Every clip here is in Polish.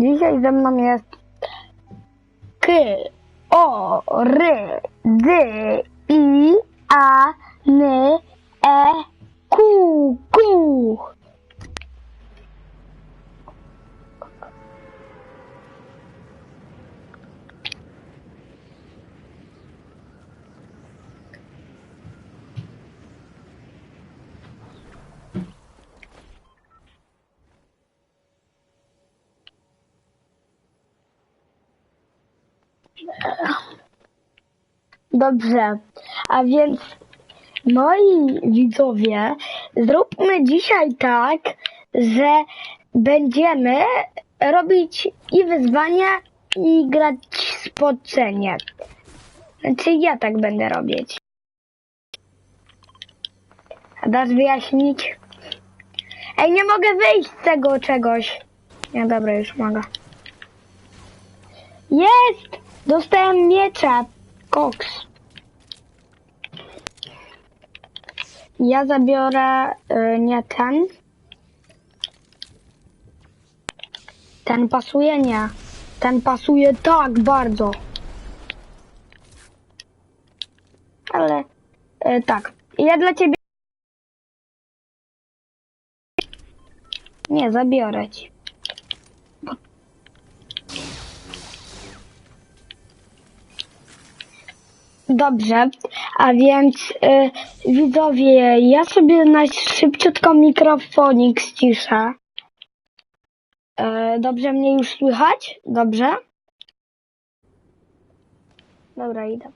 Dzisiaj ze mną jest K, O, R, D, I, A, N, E, Q, Q. Dobrze, a więc moi widzowie, zróbmy dzisiaj tak, że będziemy robić i wyzwania, i grać spoczenie. Znaczy ja tak będę robić. A dasz wyjaśnić? Ej, nie mogę wyjść z tego czegoś. Nie, dobra, już mogę. Jest! Dostałem miecza. Koks. Ja zabiorę y, nie ten. Ten pasuje? Nie. Ten pasuje tak bardzo. Ale y, tak. Ja dla ciebie. Nie, zabiorę ci. Dobrze, a więc y, widzowie, ja sobie na szybciutko mikrofonik ściszę. Y, dobrze mnie już słychać? Dobrze? Dobra, idę.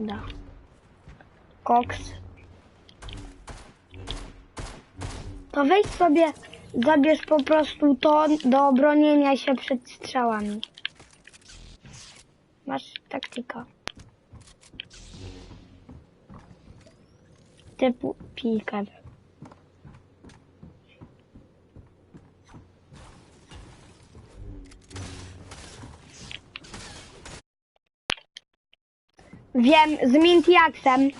Idę. Koks. To wejdź sobie, zabierz po prostu to do obronienia się przed strzałami. Masz taktyka. Typu piker. Wiem, z Mintiaksem.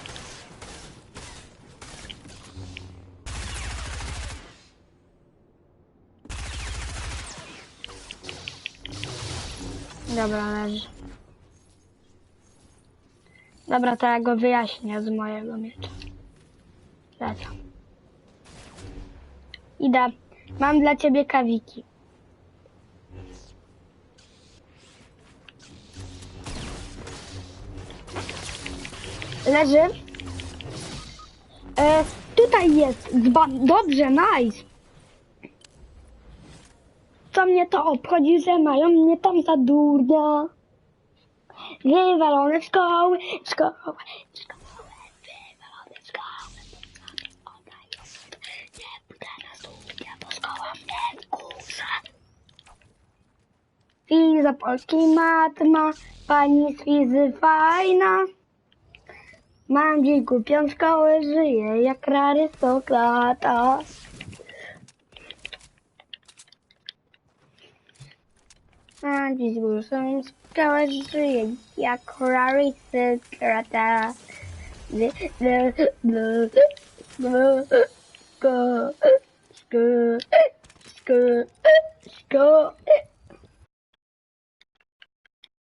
Dobra, leży. Dobra, to ja go wyjaśnię z mojego miecza. Lecę. Idę. Mam dla ciebie kawiki. Leży. E, tutaj jest dzban. Dobrze, nice. Co mnie to obchodzi, że mają mnie tam za durnia? Wywalone szkoły, mnie wkurza. Fiza polski matma, pani z fizy fajna. Mam dziś głupią szkołę, żyję jak arystokrata. Mam dziś szkołę, żyję jak sk- sk-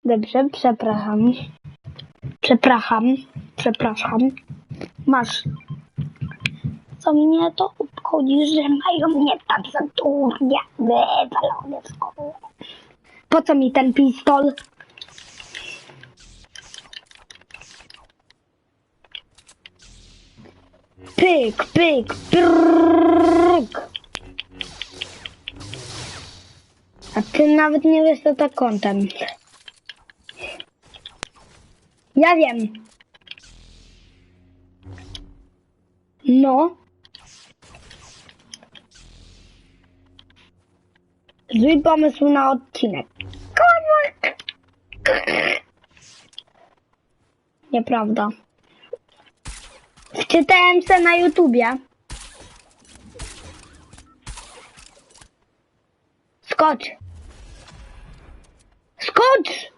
Dobrze, przepraszam. Przepraszam, przepraszam. Masz. Co mnie to obchodzi, że mają mnie tak za durnia wywalone w szkołę. Po co mi ten pistol? Pyk, pyk, pyk. A ty nawet nie wiesz co to content. Ja wiem. No. Zły pomysł na odcinek. Nieprawda. Czytałem se na YouTubie. Skocz. Skocz!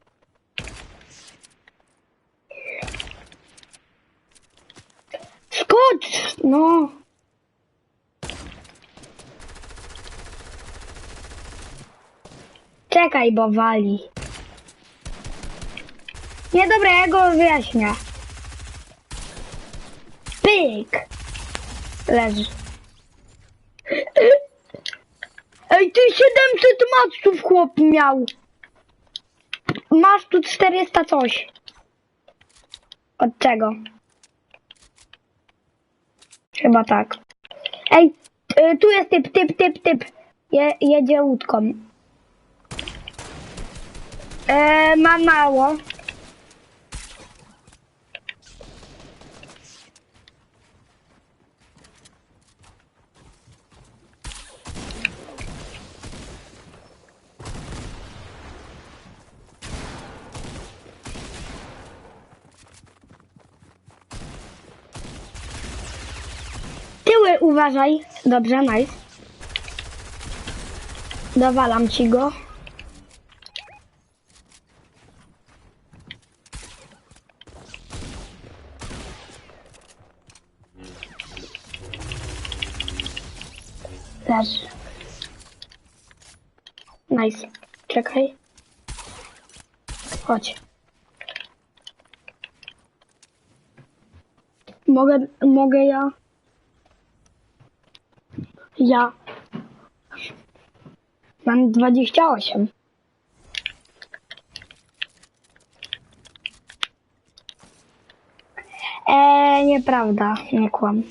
Skocz! No. Czekaj, bo wali. Nie, dobra, ja go wyjaśnię. Pyk. Leży. Ej, ty 700 maców chłop miał. Masz tu 400 coś. Od czego? Chyba tak. Ej, y, tu jest typ, typ, typ, typ. Je, jedzie łódką. E, ma mało. Tyły uważaj. Dobrze, nice. Dowalam ci go. Leży. Nice. Czekaj. Chodź. Mogę, mogę ja? Ja. Mam 28. Eee, nieprawda, nie kłam.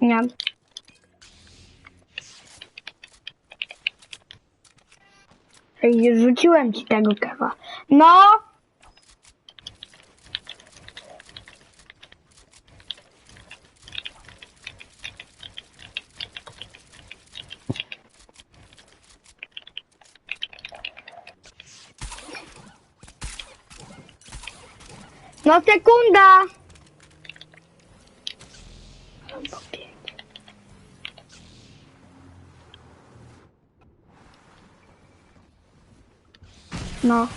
Nie. Ej, Rzuciłem ci tego kawa. No! No sekunda! No.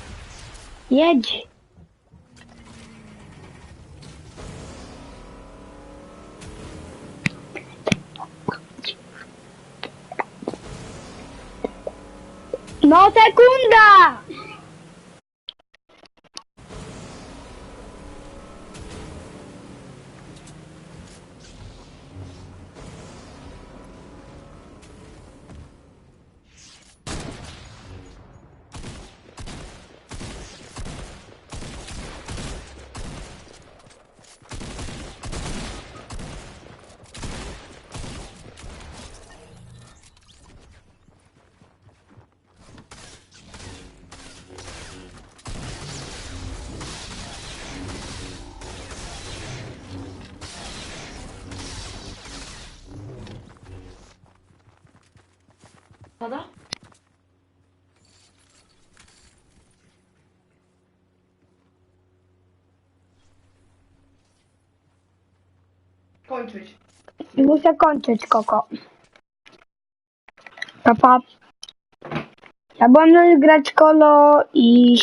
Jedź. No sekunda! Pada? Kończyć. Muszę kończyć, Koko. Papa. Ja byłem grać kolo i